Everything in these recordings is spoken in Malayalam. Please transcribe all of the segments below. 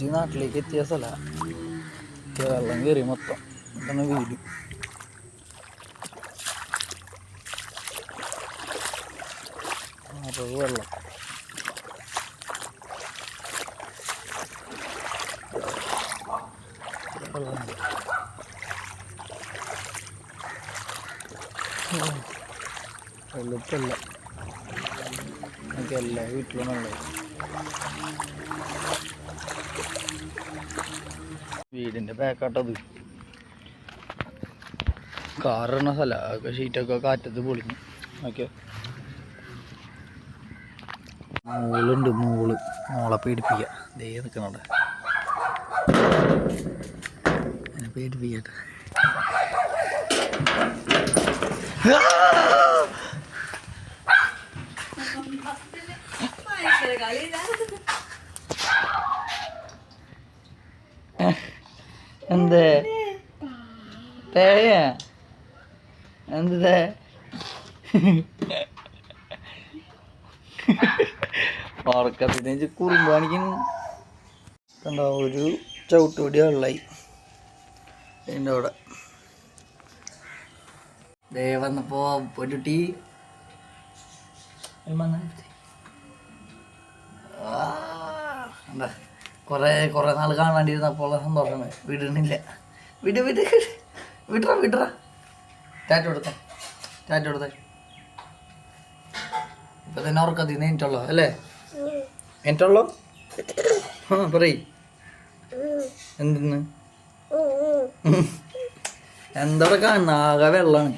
ഇജ്ജ് നാട്ടിലേക്ക് എത്തിയ സ്ഥലമാണ് വെള്ളം കയറി മൊത്തം. ഇതാണ് വീട്. അപ്പോൾ വെള്ളം. വെള്ളം വെള്ളത്തല്ല എനിക്ക് എല്ലാ വീട്ടിലും വെള്ളം വീടിന്റെ ബാക്കാട്ടത് കാറിടണ സ്ഥല. അതൊക്കെ ഷീറ്റൊക്കെ കാറ്റത്ത് പൊളിഞ്ഞു. ഓക്കെ മോളുണ്ട് മോൾ. മോളെ പേടിപ്പിക്കുക ദേ നിൽക്കണവിടെ എന്നെ പേടിപ്പിക്കട്ടെ. എന്ത്? തേയ എന്ത്? ഉറക്കത്തിന് കുറുമ്പ് കാണിക്കുന്നു. കണ്ടോ ഒരു ചവിട്ടുപടി വെള്ളായി എന്റെ അവിടെ ദേ വന്നപ്പോ ഒരു ടീ എന്താ കുറേ കുറേ നാൾ കാണാണ്ടിരുന്നപ്പോൾ സന്തോഷമേ വിടണില്ല വിട് വിട് വിടറ വിടറ ടാറ്റ കൊടുത്തേ ടാറ്റ കൊടുത്തേ ഇപ്പൊ തന്നെ ഉറക്കത്തി നേരിട്ടുള്ളോ അല്ലേ? ആ പറയ്. എന്തെന്ന്? എന്താ കാണുന്ന? ആകെ വെള്ളമാണ്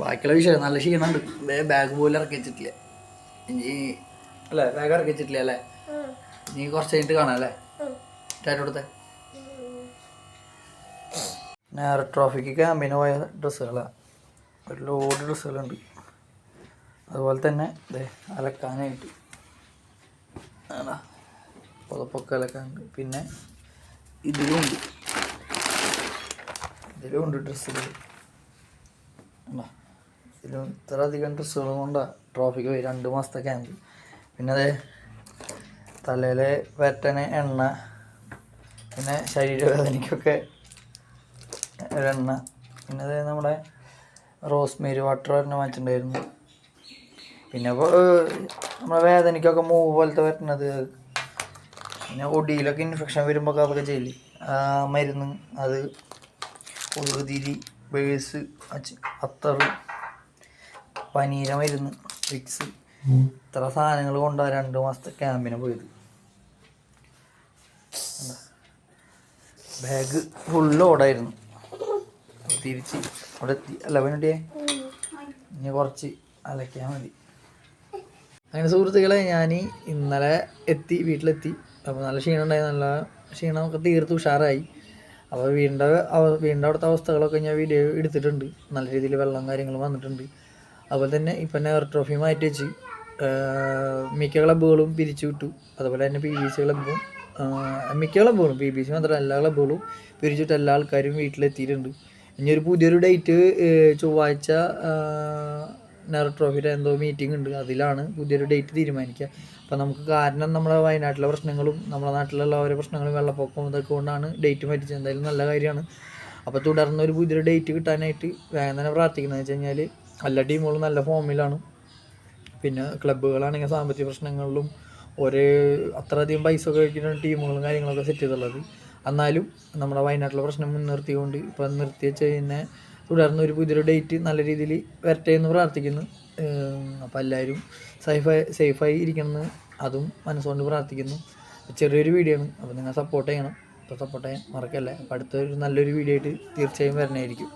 ബാക്കിയുള്ള വിഷയം നല്ല ക്ഷീണമുണ്ട്. ബാഗ് പോലും ഇറക്കി വെച്ചിട്ടില്ല. അല്ലേ ബാഗ് ഇറക്കി വെച്ചിട്ടില്ല അല്ലേ? നീ കുറച്ച് കഴിഞ്ഞിട്ട് കാണാം അല്ലേ? ടാറ്റ നേർ ട്രോഫിക്ക് ക്യാമ്പിന് പോയ ഡ്രസ്സുകളാണ് ഒരു ലോഡ് ഡ്രസ്സുകളുണ്ട്. അതുപോലെ തന്നെ ഇതേ അലക്കാനായിട്ട്. പുതപ്പൊക്കെ അലക്കാനുണ്ട്. പിന്നെ ഇതിലുമുണ്ട് ഇതിലുമുണ്ട് ഡ്രസ്സുകൾ. ഇതിലും ഇത്ര അധികം ഡ്രസ്സുകളും കൊണ്ടാണ് ട്രോഫിക്ക് പോയി രണ്ട് മാസത്തെ ക്യാമ്പ്. പിന്നെ അതെ തലയിലെ വെറ്റന് എണ്ണ പിന്നെ ശരീരവേദനയ്ക്കൊക്കെ ഒരെണ്ണ പിന്നെ അത് നമ്മുടെ റോസ്മേരി വാട്ടർ ഒരെണ്ണം വാങ്ങിച്ചിട്ടുണ്ടായിരുന്നു. പിന്നെ ഇപ്പോൾ നമ്മുടെ വേദനയ്ക്കൊക്കെ മൂവ് പോലത്തെ വരണത്. പിന്നെ ഒടിയിലൊക്കെ ഇൻഫെക്ഷൻ വരുമ്പോൾ അതൊക്കെ ചെയ്യില്ല മരുന്ന് അത് കൊതുകുതിരി ബേസ് അത്തറ് പനീര മരുന്ന് വിക്സ് ഇത്ര സാധനങ്ങൾ കൊണ്ട് രണ്ട് മാസത്തെ ക്യാമ്പിന് പോയത്. ബാഗ് ഫുള്ള് ഓടായിരുന്നു തിരിച്ച് അവിടെ എത്തി. അല്ല വേണ്ടിയേ ഇനി കുറച്ച് അലക്കിയാൽ മതി. അങ്ങനെ സുഹൃത്തുക്കളെ ഞാൻ ഇന്നലെ എത്തി വീട്ടിലെത്തി. അപ്പോൾ നല്ല ക്ഷീണം ഉണ്ടായി. നല്ല ക്ഷീണമൊക്കെ തീർത്ത് ഉഷാറായി. അപ്പോൾ അവ- വീടിന്റെ അവിടുത്തെ അവസ്ഥകളൊക്കെ ഞാൻ വീഡിയോ എടുത്തിട്ടുണ്ട്. നല്ല രീതിയിൽ വെള്ളം കാര്യങ്ങളും വന്നിട്ടുണ്ട്. അതുപോലെ തന്നെ ഇപ്പം തന്നെ ട്രോഫി മാറ്റി വെച്ച്. മിക്ക ക്ലബ്ബുകളും പിരിച്ചു വിട്ടു. അതുപോലെ തന്നെ പി ബി സി ക്ലബ്ബും മിക്ക ക്ലബ്ബുകളും പി ബി സി മാത്രമല്ല എല്ലാ ക്ലബ്ബുകളും പിരിച്ചിട്ട് എല്ലാ ആൾക്കാരും വീട്ടിലെത്തിയിട്ടുണ്ട്. ഇനി ഒരു പുതിയൊരു ഡേറ്റ് ചൊവ്വാഴ്ച നെഹ്റു ട്രോഫിയുടെ എന്തോ മീറ്റിംഗ് ഉണ്ട്. അതിലാണ് പുതിയൊരു ഡേറ്റ് തീരുമാനിക്കുക. അപ്പോൾ നമുക്ക് കാരണം നമ്മുടെ വയനാട്ടിലെ പ്രശ്നങ്ങളും നമ്മുടെ നാട്ടിലുള്ള ഓരോ പ്രശ്നങ്ങളും വെള്ളപ്പൊക്കവും ഇതൊക്കെ കൊണ്ടാണ് ഡേറ്റ് മാറ്റിച്ചത് എന്തായാലും നല്ല കാര്യമാണ്. അപ്പോൾ തുടർന്ന് ഒരു പുതിയൊരു ഡേറ്റ് കിട്ടാനായിട്ട് വേഗം തന്നെ പ്രാർത്ഥിക്കുന്നത് വെച്ച് കഴിഞ്ഞാൽ എല്ലാ ടീമുകളും നല്ല ഫോമിലാണ് പിന്നെ ക്ലബ്ബുകളാണെങ്കിൽ സാമ്പത്തിക പ്രശ്നങ്ങളിലും ഒരേ അത്രയധികം പൈസ ഒക്കെ കഴിക്കുന്ന ടീമുകളും കാര്യങ്ങളൊക്കെ സെറ്റ് ചെയ്തുള്ളത്. എന്നാലും നമ്മുടെ വയനാട്ടിലെ പ്രശ്നം മുൻനിർത്തിക്കൊണ്ട് ഇപ്പം നിർത്തി വെച്ച് കഴിഞ്ഞാൽ തുടർന്ന് ഒരു പുതിയൊരു ഡേറ്റ് നല്ല രീതിയിൽ വരട്ടെ എന്ന് പ്രാർത്ഥിക്കുന്നു. അപ്പോൾ എല്ലാവരും സേഫായി സേഫായി ഇരിക്കണമെന്ന് അതും മനസ്സുകൊണ്ട് പ്രാർത്ഥിക്കുന്നു. ചെറിയൊരു വീഡിയോ ആണ്. അപ്പോൾ നിങ്ങൾ സപ്പോർട്ട് ചെയ്യണം. അപ്പോൾ സപ്പോർട്ട് ചെയ്യാൻ മറക്കല്ലേ. അപ്പോൾ അടുത്തൊരു നല്ലൊരു വീഡിയോ ആയിട്ട് തീർച്ചയായും വരണമായിരിക്കും